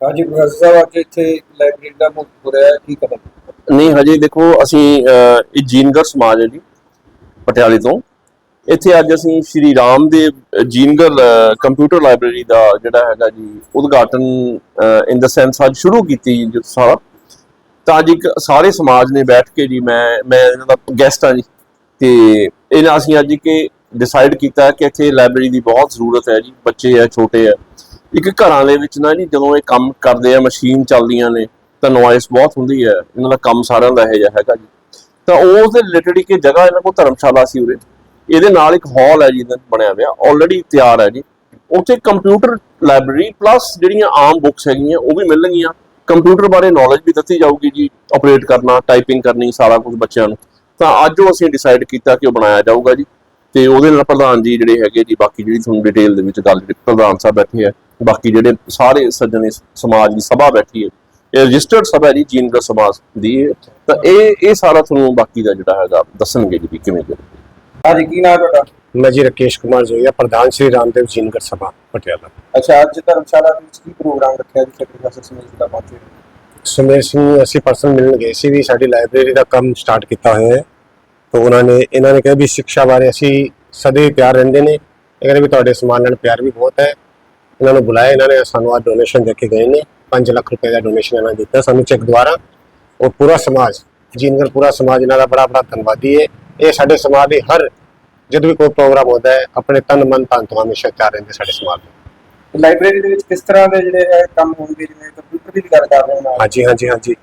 ਹਾਂਜੀ ਪ੍ਰੋਫੈਸਰ ਸਾਹਿਬ ਅੱਜ ਇੱਥੇ ਲਾਇਬ੍ਰੇਰੀ ਦਾ ਮੁੱਖ ਹੋ ਰਿਹਾ ਕੀ ਕਦਮ ਨਹੀਂ, ਹਜੇ ਦੇਖੋ, ਅਸੀਂ ਇਹ ਜੀਨਗਰ ਸਮਾਜ ਹੈ ਜੀ, ਪਟਿਆਲੇ ਤੋਂ। ਇੱਥੇ ਅੱਜ ਅਸੀਂ ਸ਼੍ਰੀ ਰਾਮ ਦੇ ਜੀਨਗਰ ਕੰਪਿਊਟਰ ਲਾਇਬ੍ਰੇਰੀ ਦਾ ਜਿਹੜਾ ਹੈਗਾ ਜੀ, ਉਦਘਾਟਨ ਇਨ ਦਾ ਸੈਂਸ ਅੱਜ ਸ਼ੁਰੂ ਕੀਤੀ ਜੀ ਸਾਰਾ। ਤਾਂ ਜੀ ਸਾਰੇ ਸਮਾਜ ਨੇ ਬੈਠ ਕੇ ਜੀ, ਮੈਂ ਮੈਂ ਇਹਨਾਂ ਦਾ ਗੈਸਟ ਹਾਂ ਜੀ। ਤੇ ਇਹਨਾਂ ਅਸੀਂ ਅੱਜ ਕਿ ਡਿਸਾਈਡ ਕੀਤਾ ਕਿ ਇੱਥੇ ਲਾਇਬ੍ਰੇਰੀ ਦੀ ਬਹੁਤ ਜ਼ਰੂਰਤ ਹੈ ਜੀ, ਬੱਚੇ ਹੈ, ਛੋਟੇ ਹੈ। ਇੱਕ ਘਰਾਂ ਦੇ ਵਿੱਚ ਨਾ ਜੀ, ਜਦੋਂ ਇਹ ਕੰਮ ਕਰਦੇ ਆ, ਮਸ਼ੀਨ ਚੱਲਦੀਆਂ ਨੇ, ਤਾਂ ਨੋਇਸ ਬਹੁਤ ਹੁੰਦੀ ਹੈ। ਇਹਨਾਂ ਦਾ ਕੰਮ ਸਾਰਿਆਂ ਦਾ ਇਹ ਜਿਹਾ ਹੈਗਾ ਜੀ। ਤਾਂ ਉਸ ਦੇ ਰਿਲੇਟਡ ਇੱਕ ਜਗ੍ਹਾ, ਇਹਨਾਂ ਕੋਲ ਧਰਮਸ਼ਾਲਾ ਸੀ ਉਰੇ। ਇਹਦੇ ਨਾਲ ਇੱਕ ਹਾਲ ਹੈ ਜੀ ਬਣਿਆ ਹੋਇਆ। ਆਲਰੇਡੀ ਤਿਆਰ ਹੈ ਜੀ। ਉੱਥੇ ਕੰਪਿਊਟਰ ਲਾਇਬ੍ਰੇਰੀ ਪਲੱਸ ਜਿਹੜੀਆਂ ਆਮ ਬੁੱਕਸ ਹੈਗੀਆਂ, ਉਹ ਵੀ ਮਿਲਣਗੀਆਂ। ਕੰਪਿਊਟਰ ਬਾਰੇ ਨੌਲੇਜ ਵੀ ਦਿੱਤੀ ਜਾਊਗੀ ਜੀ ਆਪਰੇਟ ਕਰਨਾ ਟਾਈਪਿੰਗ ਕਰਨੀ, ਸਾਰਾ ਕੁਝ ਬੱਚਿਆਂ ਨੂੰ। ਤਾਂ ਅੱਜ ਉਹ ਅਸੀਂ ਡਿਸਾਈਡ ਕੀਤਾ ਕਿ ਉਹ ਬਣਾਇਆ ਜਾਊਗਾ ਜੀ। ਤੇ ਉਹਦੇ ਨਾਲ ਪ੍ਰਧਾਨ ਜੀ ਜਿਹੜੇ ਹੈਗੇ ਜੀ ਬਾਕੀ ਜਿਹੜੀ ਤੁਹਾਨੂੰ ਡਿਟੇਲ ਦੇ ਵਿੱਚ ਗੱਲ ਜਿਹੜੀ ਪ੍ਰਧਾਨ ਸਾਹਿਬ ਬੈਠੇ ਆ ਬਾਕੀ ਜਿਹੜੇ ਸਾਰੇ ਸੱਜਣ ਇਸ ਸਮਾਜ ਦੀ ਸਭਾ ਬੈਠੀ ਹੈ ਇਹ ਰਜਿਸਟਰਡ ਸਭਾ ਜੀ ਜੀਨਗਰ ਸਮਾਜ ਦੀ। ਤਾਂ ਇਹ ਇਹ ਸਾਰਾ ਤੁਹਾਨੂੰ ਬਾਕੀ ਦਾ ਜਿਹੜਾ ਹੈਗਾ ਦੱਸਣਗੇ ਜੀ ਕਿਵੇਂ ਕਿਵੇਂ ਹਾਂਜੀ ਕੀ ਨਾਮ ਤੁਹਾਡਾ? ਮੈਂ ਜੀ ਰਕੇਸ਼ ਕੁਮਾਰ ਜੋਈਆ ਪ੍ਰਧਾਨ ਸ਼੍ਰੀ ਰਾਮਦੇਵ ਜੀਨਗਰ ਸਭਾ ਪਟਿਆਲਾ। ਅੱਛਾ ਅੱਜ ਧਰਮਸ਼ਾਲਾ ਦੇ ਵਿੱਚ ਕੀ ਪ੍ਰੋਗਰਾਮ ਰੱਖਿਆ ਜੀ ਪ੍ਰੋਫੈਸਰ ਸੁਨੀਲ ਦਾ ਪਹੁੰਚੇ ਸੁਮੇਰ ਸਿੰਘ ਅਸੀਂ ਪਰਸਨ ਮਿਲਣ ਗਏ ਸੀ ਵੀ ਸਾਡੀ ਲਾਇਬ੍ਰੇਰੀ ਦਾ ਕੰਮ ਸਟਾਰਟ ਕੀਤਾ ਹੋਇਆ ਹੈ। ਤਾਂ ਉਹਨਾਂ ਨੇ ਇਹਨਾਂ ਨੇ ਕਿਹਾ ਵੀ ਸਿੱਖਿਆ ਬਾਰੇ ਅਸੀਂ ਸਦੇ ਤਿਆਰ ਰਹਿੰਦੇ ਨੇ। ਇਹ ਕਹਿੰਦੇ ਵੀ ਤੁਹਾਡੇ ਸਮਾਨ ਨਾਲ ਪਿਆਰ ਵੀ ਬਹੁਤ ਹੈ। ਇਹਨਾਂ ਨੂੰ ਬੁਲਾਇਆ ਇਹਨਾਂ ਨੇ ਸਾਨੂੰ ਆ ਡੋਨੇਸ਼ਨ ਦੇ ਕੇ ਗਏ ਨੇ। 5 ਲੱਖ ਰੁਪਏ ਦਾ ਡੋਨੇਸ਼ਨ ਇਹਨਾਂ ਨੇ ਦਿੱਤਾ ਸਾਨੂੰ ਚੈੱਕ ਦੁਆਰਾ। ਉਹ ਪੂਰਾ ਸਮਾਜ ਜੀਨਗਰ ਪੂਰਾ ਸਮਾਜ ਇਹਨਾਂ ਦਾ ਬੜਾ ਬੜਾ ਧੰਨਵਾਦੀ ਹੈ। ਇਹ ਸਾਡੇ ਸਮਾਜ ਦੇ ਹਰ ਜਦੋਂ ਵੀ ਕੋਈ ਪ੍ਰੋਗਰਾਮ ਹੁੰਦਾ ਹੈ ਆਪਣੇ ਤਨ ਮਨ ਤਨ ਤੋਂ ਹਮੇਸ਼ਾ ਤਿਆਰ ਰਹਿੰਦੇ ਸਾਡੇ ਸਮਾਜ ਦੇ। ਲਾਇਬ੍ਰੇਰੀ ਦੇ ਵਿੱਚ ਕਿਸ ਤਰ੍ਹਾਂ ਦੇ ਜਿਹੜੇ ਹੈ ਕੰਮ ਹੋਣਗੇ ਜਿਵੇਂ ਕੰਪਿਊਟਰ ਦੀ ਗੱਲ ਕਰ ਰਹੇ ਹਾਂ। ਹਾਂਜੀ ਹਾਂਜੀ ਹਾਂਜੀ।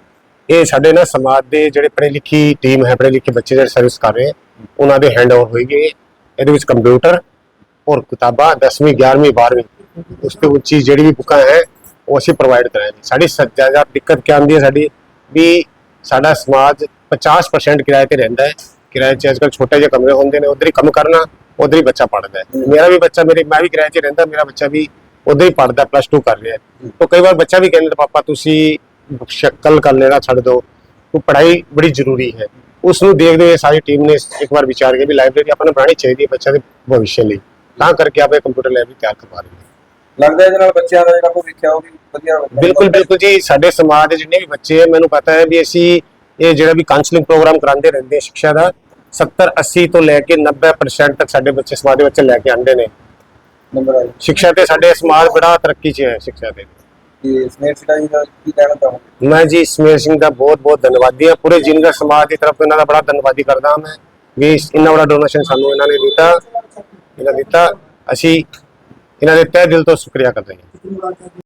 ਇਹ ਸਾਡੇ ਨਾ ਸਮਾਜ ਦੇ ਜਿਹੜੇ ਪੜ੍ਹੇ ਲਿਖੀ ਟੀਮ ਹੈ, ਪੜ੍ਹੇ ਲਿਖੇ ਬੱਚੇ ਜਿਹੜੇ ਸਰਵਿਸ ਕਰ ਰਹੇ, ਉਹਨਾਂ ਦੇ ਹੈਂਡ ਓਵਰ ਹੋਏਗੀ। ਇਹਦੇ ਵਿੱਚ ਕੰਪਿਊਟਰ ਔਰ ਕਿਤਾਬਾਂ 10ਵੀਂ 11ਵੀਂ 12ਵੀਂ ਉਸ ਤੋਂ ਉੱਚੀ ਜਿਹੜੀ ਵੀ ਬੁੱਕਾਂ ਹੈ, ਉਹ ਅਸੀਂ ਪ੍ਰੋਵਾਈਡ ਕਰਾਂਗੇ। ਸਾਡੀ ਸਭ ਤੋਂ ਜ਼ਿਆਦਾ ਦਿੱਕਤ ਕੀ ਆਉਂਦੀ ਹੈ ਸਾਡੀ? ਵੀ ਸਾਡਾ ਸਮਾਜ 50% ਕਿਰਾਏ ਤੇ ਰਹਿੰਦਾ ਹੈ। ਕਿਰਾਏ 'ਚ ਅੱਜਕੱਲ ਛੋਟੇ ਜਿਹੇ ਕਮਰੇ ਹੁੰਦੇ ਨੇ, ਉਧਰ ਹੀ ਕੰਮ ਕਰਨਾ, ਉਧਰ ਹੀ ਬੱਚਾ ਪੜ੍ਹਦਾ ਹੈ। ਮੇਰਾ ਵੀ ਬੱਚਾ ਮੇਰੇ, ਮੈਂ ਵੀ ਕਿਰਾਏ 'ਚ ਰਹਿੰਦਾ, ਮੇਰਾ ਬੱਚਾ ਵੀ ਉਧਰ ਹੀ ਪੜ੍ਹਦਾ ਪਲੱਸ 2 ਕਰ ਰਿਹਾ ਹੈ। ਤਾਂ ਕਈ ਵਾਰ ਬੱਚਾ ਵੀ ਕਹਿੰਦਾ, ਪਾਪਾ, ਤੁਸੀਂ ਸ਼ਕਲ ਕਰ ਲੈਣਾ ਛੱਡ ਦਿਓ ਉਹ ਪੜ੍ਹਾਈ ਬੜੀ ਜ਼ਰੂਰੀ ਹੈ। ਉਸ ਨੂੰ ਦੇਖਦੇ ਹੋਏ ਸਾਰੀ ਟੀਮ ਨੇ ਇੱਕ ਵਾਰ ਵਿਚਾਰ ਕੇ ਵੀ ਲਾਇਬ੍ਰੇਰੀ ਆਪਾਂ ਨੂੰ ਬਣਾਉਣੀ ਚਾਹੀਦੀ ਹੈ ਬੱਚਿਆਂ ਦੇ ਭਵਿੱਖ ਲਈ। ਤਾਂ ਕਰਕੇ ਆਪਾਂ ਇਹ ਕੰਪਿਊਟਰ ਲਾਇਬ੍ਰੇਰੀ ਤਿਆਰ ਕਰਵਾ ਰਹੇ ਹਾਂ। ਲੱਗਦਾ ਇਹਦੇ ਨਾਲ ਬੱਚਿਆਂ ਦਾ ਜਿਹੜਾ ਭਵਿੱਖ ਹੈ ਉਹ ਵੀ ਵਧੀਆ ਬਿਲਕੁਲ ਬਿਲਕੁਲ ਜੀ। ਸਾਡੇ ਸਮਾਜ ਦੇ ਜਿੰਨੇ ਵੀ ਬੱਚੇ ਹੈ ਮੈਨੂੰ ਪਤਾ ਹੈ ਵੀ ਅਸੀਂ ਇਹ ਜਿਹੜਾ ਵੀ ਕਾਉਂਸਲਿੰਗ ਪ੍ਰੋਗਰਾਮ ਕਰਾਉਂਦੇ ਰਹਿੰਦੇ ਹਾਂ ਸਿੱਖਿਆ ਦਾ 70 80 ਤੋਂ ਲੈ ਕੇ 90% ਤੱਕ ਸਾਡੇ ਬੱਚੇ ਸਮਾਜ ਦੇ ਬੱਚੇ ਲੈ ਕੇ ਆਉਂਦੇ ਨੇ। ਸਿੱਖਿਆ ਤੇ ਸਾਡੇ ਸਮਾਜ ਬੜਾ ਤਰੱਕੀ 'ਚ ਹੈ ਸਿੱਖਿਆ ਤੇ ਤੇ ਸਨੇਕ ਸਿਟਾਈ ਦਾ ਕੀ ਕਹਿਣਾ ਚਾਹੋਗੇ? ਮੈਂ ਜੀ ਸਮੇਰ ਸਿੰਘ ਦਾ ਬਹੁਤ ਬਹੁਤ ਧੰਨਵਾਦੀ ਹਾਂ। ਪੂਰੇ ਜਿਨਗਰ ਸਮਾਜ ਦੀ ਤਰਫ ਤੋਂ ਇਹਨਾਂ ਦਾ ਬੜਾ ਧੰਨਵਾਦੀ ਕਰਦਾ ਹਾਂ ਮੈਂ ਵੀ ਇੰਨਾ ਬੜਾ ਡੋਨੇਸ਼ਨ ਸਾਨੂੰ ਇਹਨਾਂ ਨੇ ਦਿੱਤਾ। ਇਹਨਾਂ ਦਿੱਤਾ। ਅਸੀਂ ਇਹਨਾਂ ਦੇ ਤਹਿ ਦਿਲ ਤੋਂ ਸ਼ੁਕਰੀਆ ਕਰਦੇ ਹਾਂ।